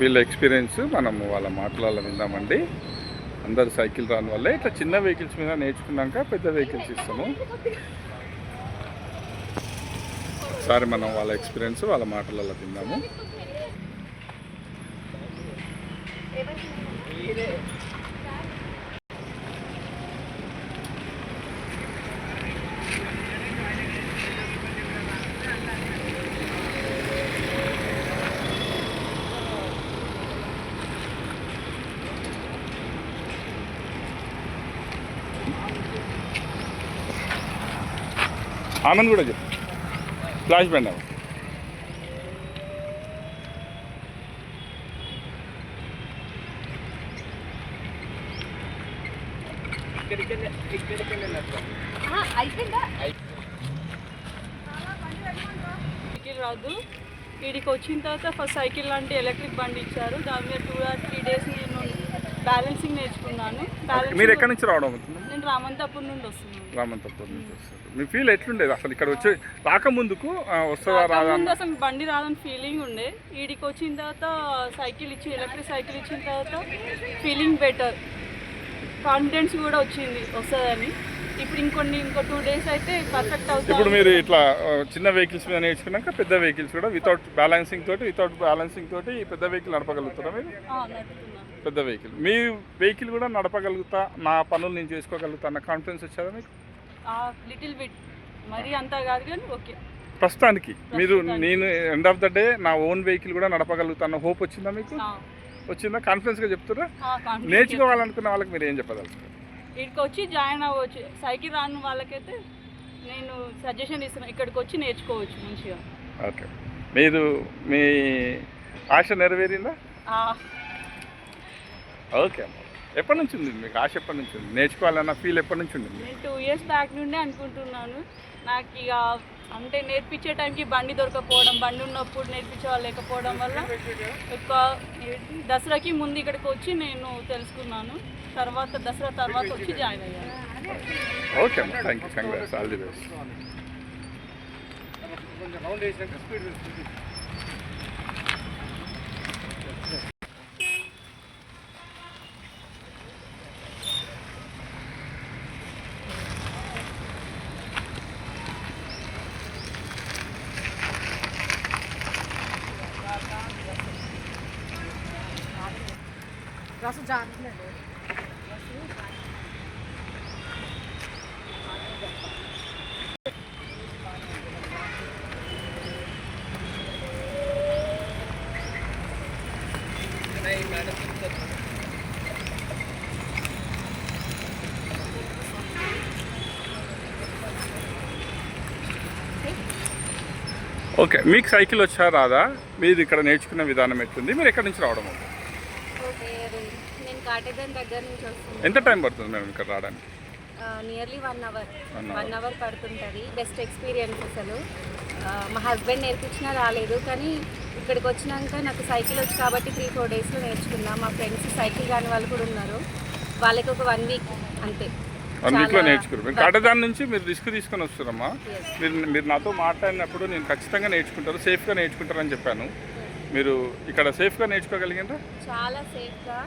వీళ్ళ ఎక్స్పీరియన్స్ మనము వాళ్ళ మాటలలో విందామండి. అందరు సైకిల్ రాని వల్లే ఇట్లా చిన్న వెహికల్స్ మీద నేర్చుకున్నాక పెద్ద వెహికల్స్ ఇస్తాము. ఒకసారి మనం వాళ్ళ ఎక్స్పీరియన్స్ వాళ్ళ మాటలలో విందాము. ఆనంద్ కూడా చెప్పు. ఫ్లాష్ బ్యాండ్ అవ్వ. సైకిల్ రాదు. వీడికి వచ్చిన తర్వాత ఫస్ట్ సైకిల్ లాంటి ఎలక్ట్రిక్ బండి ఇచ్చారు. దాని మీద two or three days balancing నేర్చుకున్నాను. మీరు ఎక్కడి నుంచి రావడం నేను రామంతాపూర్ నుండి వస్తున్నాను. రామంతపూర్ నుంచి వస్తారు మీ ఫీల్ ఎట్లుండేది? అసలు ఇక్కడ వచ్చి రాకముందుకు వస్తుందా రాదా ముందు అసలు బండి రాదని ఫీలింగ్ ఉండే. వీడికి వచ్చిన తర్వాత సైకిల్ ఇచ్చి ఎలక్ట్రిక్ సైకిల్ ఇచ్చిన తర్వాత ఫీలింగ్ బెటర్ కాన్ఫిడెన్స్ కూడా వచ్చింది వస్తుందని. ఇప్పుడు ఇంకొన్ని ఇంకో టూ డేస్ అయితే పర్ఫెక్ట్ ఇప్పుడు అవుతుంది మీరు ఇట్లా చిన్న వెహికల్స్ మీద నేర్చుకున్నాక పెద్ద వెహికల్స్ కూడా వితౌట్ బ్యాలెన్సింగ్ తోటి వితౌట్ బ్యాలెన్సింగ్ తోటి పెద్ద వెహికల్ నడపగలుగుతారా మీరు? పెద్ద వెహికల్ మీ వెహికల్ కూడా నడపగలుగుతా నా పనులు నేను చేసుకోగలుగుతా అన్న కాన్ఫిడెన్స్ వచ్చేదా మీకు? లిటిల్ బిట్ మరీ అంతా కాదు కానీ ఓకే. ప్రస్తుతానికి మీరు నేను ఎండ్ ఆఫ్ ద డే నా ఓన్ వెహికల్ కూడా నడపగలుగుతా అన్న హోప్ వచ్చిందా మీకు? వచ్చిందా? కాన్ఫిడెన్స్గా చెప్తారా నేర్చుకోవాలనుకున్న వాళ్ళకి మీరు ఏం చెప్పదలుచుకోవాలి ఇక్కడికి వచ్చి జాయిన్ అవ్వచ్చు. సైకిల్ రాని వాళ్ళకైతే నేను సజెషన్ ఇస్తున్నాను ఇక్కడికి వచ్చి నేర్చుకోవచ్చు మంచిగా. ఓకే. మీరు మీ ఆశ నెరవేరిందా? ఓకే అమ్మ. ఎప్పటి నుంచి ఉంది? మీకు ఆశ ఎప్పటి నుంచి ఉంది? నేర్చుకోవాలన్న ఫీల్ ఎప్పటి నుంచి ఉంది? నేను టూ ఇయర్స్ బ్యాక్ నుండే అనుకుంటున్నాను. నాకు ఇక అంటే నేర్పించే టైంకి బండి దొరకపోవడం బండి ఉన్నప్పుడు నేర్పించే వాళ్ళు లేకపోవడం వల్ల ఎక్కువ దసరాకి ముందు ఇక్కడికి వచ్చి నేను తెలుసుకున్నాను. తర్వాత దసరా తర్వాత వచ్చి జాయిన్ అయ్యాను. ఓకే అమ్మ. Thank you congrats all the best okay మీకు సైకిల్ వచ్చా రాదా? మీరు ఇక్కడ నేర్చుకున్న విధానం ఎట్లుంది? మీరు ఎక్కడి నుంచి రావడం? అవుతుంది కాటేదాన్ దగ్గర నుంచి ఎంత టైం పడుతుంది మేడం ఇక్కడ రావడానికి? Nearly one hour. One hour పడుతుంటుంది. Best experience అసలు. మా హస్బెండ్ నేర్పించినా రాలేదు కానీ ఇక్కడికి వచ్చినాక నాకు సైకిల్ వచ్చి కాబట్టి త్రీ ఫోర్ డేస్లో నేర్చుకున్నా. మా ఫ్రెండ్స్ సైకిల్ కాని వాళ్ళు కూడా ఉన్నారు. వాళ్ళకి ఒక వన్ వీక్ అంతే. వన్ వీక్లో మీరు కాటదాని నుంచి మీరు రిస్క్ తీసుకొని వస్తున్నారమ్మా. Yes. మీరు మీరు నాతో మాట్లాడినప్పుడు నేను ఖచ్చితంగా నేర్చుకుంటారు సేఫ్గా నేర్చుకుంటారని చెప్పాను. మీరు ఇక్కడ సేఫ్గా నేర్చుకోగలిగిందా చాలా సేఫ్గా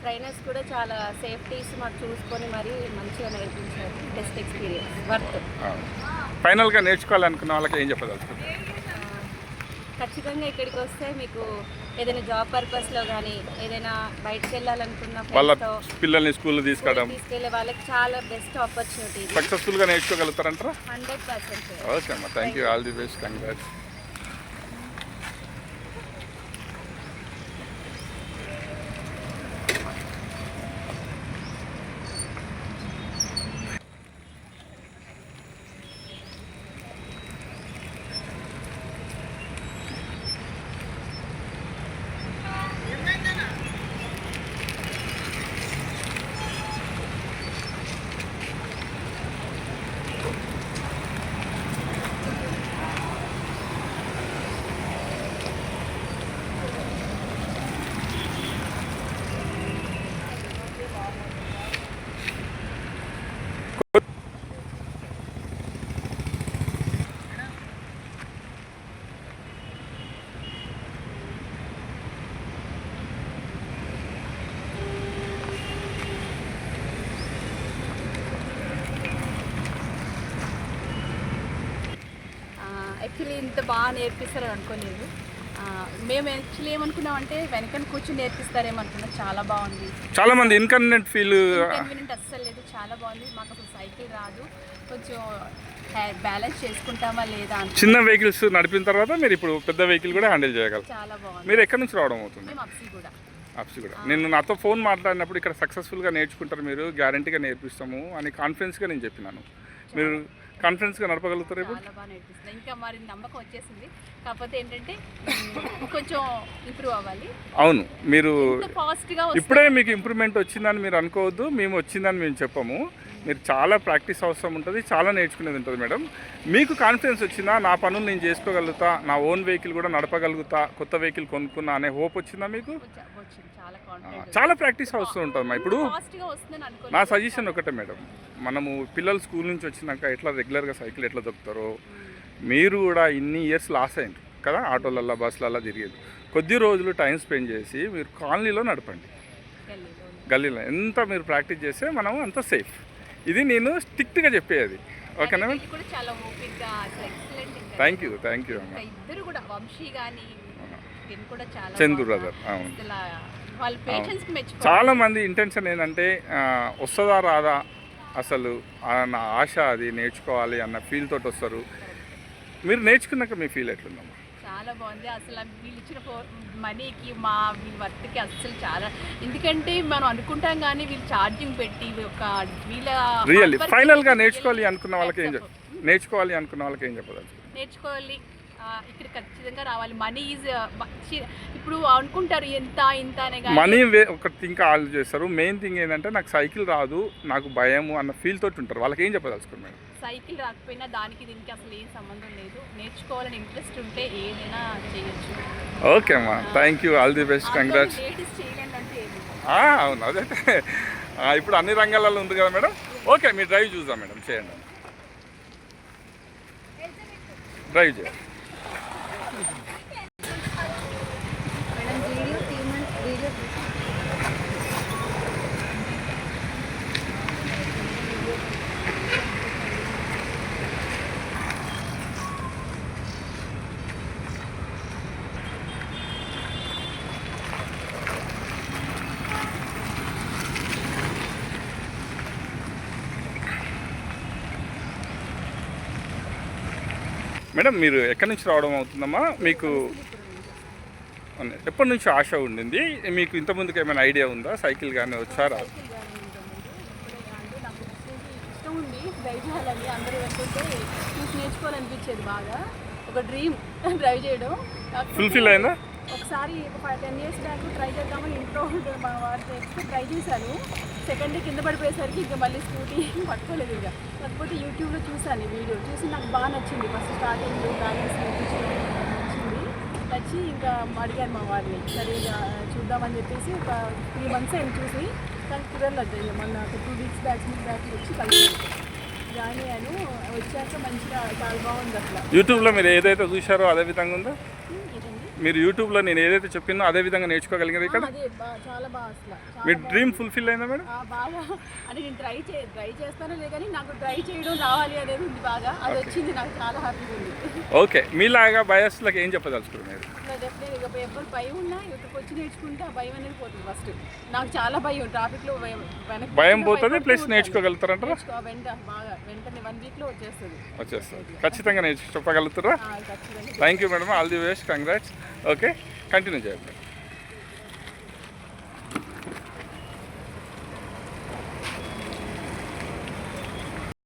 ట్రైనర్స్ కూడా చాలా సేఫ్టీస్ మాకు చూసుకొని మరి మంచిగా నేర్పించారు. బెస్ట్ ఎక్స్పీరియన్స్ వర్త్ ఫైనల్గా నేర్చుకోవాలనుకున్న వాళ్ళకి ఏం చెప్పదలుచుకుంటారు ఖచ్చితంగా ఇక్కడికి వస్తే మీకు ఏదైనా జాబ్ పర్పస్లో కానీ ఏదైనా బయటకు వెళ్ళాలనుకున్న వాళ్ళ పిల్లల్ని స్కూల్లో తీసుకెళ్ళడం తీసుకెళ్ళే వాళ్ళకి చాలా బెస్ట్ ఆపర్చునిటీ సక్సెస్ఫుల్గా నేర్చుకోగలుగుతారంటారా? హండ్రెడ్ పర్సెంట్ ఓకే అమ్మా thank you all the best congrats actually ఇంత బాగా నేర్పిస్తారని అనుకోలేదు. మేము యాక్చువల్లీ ఏమనుకున్నామంటే వెనకని కూర్చొని నేర్పిస్తారేమో అనుకున్నాం. చాలా బాగుంది. చాలా మంది ఇన్కన్వీనియంట్ ఫీల్ కన్వీనియంట్ అస్సలు లేదు. చాలా బాగుంది. మాకు అసలు సైకిల్ రాదు. కొంచెం బ్యాలెన్స్ చేసుకుంటామా లేదా అని చిన్న వెహికల్స్ నడిపిన తర్వాత మీరు ఇప్పుడు పెద్ద వెహికల్ కూడా హ్యాండిల్ చేయగలరు. చాలా బాగుంది. మీరు ఎక్కడి నుంచి రావడం అవుతుంది? మేము అప్సీ కూడా. అప్సి కూడా. నేను నాతో ఫోన్ మాట్లాడినప్పుడు ఇక్కడ సక్సెస్ఫుల్గా నేర్చుకుంటారు మీరు గ్యారంటీగా నేర్పిస్తాము అని కాన్ఫిడెన్స్గా నేను చెప్పినాను. మీరు కాన్ఫిడెన్స్గా నడపగలుగుతారు ఇప్పుడు? చాలా బాగా నేర్పిస్తుంది ఇంకా మరి నమ్మకం వచ్చేసింది. కాకపోతే ఏంటంటే కొంచెం ఇంప్రూవ్ అవ్వాలి. అవును మీరు ఫాస్ట్గా ఇప్పుడే మీకు ఇంప్రూవ్మెంట్ వచ్చిందని మీరు అనుకోవద్దు మేము వచ్చిందని మేము చెప్పము. మీరు చాలా ప్రాక్టీస్ అవసరం ఉంటుంది చాలా నేర్చుకునేది ఉంటుంది మేడం. మీకు కాన్ఫిడెన్స్ వచ్చిందా? నా పనులు నేను చేసుకోగలుగుతా నా ఓన్ వెహికల్ కూడా నడపగలుగుతా కొత్త వెహికల్ కొనుక్కున్నా అనే హోప్ వచ్చిందా మీకు? చాలా ప్రాక్టీస్ అవసరం ఉంటుంది ఇప్పుడు నా సజెషన్ ఒకటే మేడం. మనము పిల్లలు స్కూల్ నుంచి వచ్చినాక ఎట్లా రెగ్యులర్గా సైకిల్ ఎట్లా దొక్కుతారో మీరు కూడా ఇన్ని ఇయర్స్ లాస్ అయ్యారు కదా? ఆటోలల్లో బస్సులల్లో తిరిగేది. కొద్ది రోజులు టైం స్పెండ్ చేసి మీరు కాలనీలో నడపండి. గల్లీలో. ఎంత మీరు ప్రాక్టీస్ చేస్తే మనం అంత సేఫ్ ఇది నేను స్ట్రిక్ట్గా చెప్పేది. ఓకేనా థ్యాంక్ యూ థ్యాంక్ యూ అమ్మ. ఇద్దరు కూడా వంశీ కానీ చందు brother, అవును. అసలు వాళ్ళ పేషెన్స్కి మెచ్చుకో చాలా మంది ఇంటెన్షన్ ఏంటంటే వస్తుందా రాదా అసలు ఆ, నా ఆశ అది నేర్చుకోవాలి అన్న ఫీల్ తోటి వస్తారు. మీరు నేర్చుకున్నాక మీ ఫీల్ ఎట్లుందమ్మా? చాలా బాగుంది. అసలు వీళ్ళు ఇచ్చిన మనీకి మా వీళ్ళ వర్త్కి అసలు చాలా ఎందుకంటే మనం అనుకుంటాం కానీ వీళ్ళు ఛార్జింగ్ పెట్టి ఒక వీళ్ళ రియల్లీ ఫైనల్గా నేర్చుకోవాలి అనుకున్న వాళ్ళకి ఏం నేర్చుకోవాలి అనుకున్న వాళ్ళకి ఏం చెప్పదలుచు నేర్చుకోవాలి. ఇక్కడ ఖచ్చితంగా రావాలి. మనీ ఈజ్ ఇప్పుడు అనుకుంటారు ఎంత ఇంత అనే మనీ వే ఒక థింక్ ఆలోచన చేస్తారు. మెయిన్ థింగ్ ఏంటంటే నాకు సైకిల్ రాదు నాకు భయము అన్న ఫీల్ తోటి ఉంటారు. వాళ్ళకి ఏం చెప్పదలుచుకోండి మేడం? సైకిల్ రాకపోయినా దానికి దీనికి అసలు ఏం సంబంధం లేదు. నేర్చుకోవాలని ఇంట్రెస్ట్ ఉంటే ఏదైనా చేయొచ్చు. ఓకే అమ్మా thank you all the best congrats అవును. అదైతే ఆ, ఇప్పుడు అన్ని రంగాలలో ఉంది కదా మేడం? ఓకే మీరు డ్రైవ్ చూద్దాం మేడం. చేయండి. డ్రైవ్ చేయండి. మేడం మీరు ఎక్కడి నుంచి రావడం అవుతుందమ్మా? మీకు. ఎప్పటి నుంచి ఆశ ఉండింది? మీకు ఇంతకుముందుకు ఏమైనా ఐడియా ఉందా? సైకిల్ కానీ వచ్చారా డ్రైవ్ చేయాలని అందరూ వెళ్తుంటే చూసి నేర్చుకోవాలనిపించేది బాగా. ఒక డ్రీమ్ డ్రైవ్ చేయడం. కాకపోతే ఫుల్ఫిల్ అయిందా? ఒకసారి ఒక five ten years back try చేద్దామని ఇంట్లో మా ట్రై చేశాను సెకండ్ డే కింద పడిపోయేసరికి ఇంకా మళ్ళీ స్కూటీ పట్టుకోలేదు ఇక. కాకపోతే యూట్యూబ్లో చూశాను ఈ వీడియో చూసి నాకు బాగా నచ్చింది. ఫస్ట్ స్టార్టింగ్ బ్యాలెన్స్ నేర్పించడం నచ్చింది. నచ్చి ఇంకా అడిగాను మా వారిని. సరే చూద్దామని చెప్పేసి ఒక త్రీ మంత్స్ అయింది చూసి. కానీ కుదరలేదు మొన్న ఒక టూ వీక్స్ బ్యాక్ బ్యాక్ వచ్చి కలిసి జాయిన్ అయ్యాను. వచ్చాక మంచిగా చాలా బాగుంది అట్లా. యూట్యూబ్లో మీరు ఏదైతే చూశారో అదే విధంగా ఉందా? మీరు యూట్యూబ్లో నేను ఏదైతే చెప్పినో అదే విధంగా నేర్చుకోగలిగారు ఇక్కడ? అదే బా- చాలా బాగా అసలు. మీ డ్రీమ్ ఫుల్ఫిల్ అయిందా మేడం? ఆ, బాగా. అంటే నేను ట్రై చే ట్రై చేస్తానో లేదు కానీ నాకు ట్రై చేయడం రావాలి అనేది ఉంది బాగా. అది వచ్చింది నాకు చాలా హ్యాపీగా ఉంది. ఓకే. మీలాగా బయస్లకు ఏం చెప్పదలుచుకున్నారు మీరు? డెఫినెట్ ఇక ఎవరు భయం ఉన్నా ఇక్కడికి వచ్చి నేర్చుకుంటే ఆ భయం అనేది పోతుంది ఫస్ట్ నాకు చాలా భయం ట్రాఫిక్లో భయం భయం పోతుంది ప్లస్ ఉంటాను. నేర్చుకోగలుగుతారంటారా? నేర్చుకో వెంట బాగా వెంటనే వన్ వీక్లో వచ్చేస్తుంది. వచ్చేస్తుంది. ఖచ్చితంగా నేర్చు చెప్పగలుగుతారా ఖచ్చితంగా. Thank you madam all the best congrats okay continue చేయండి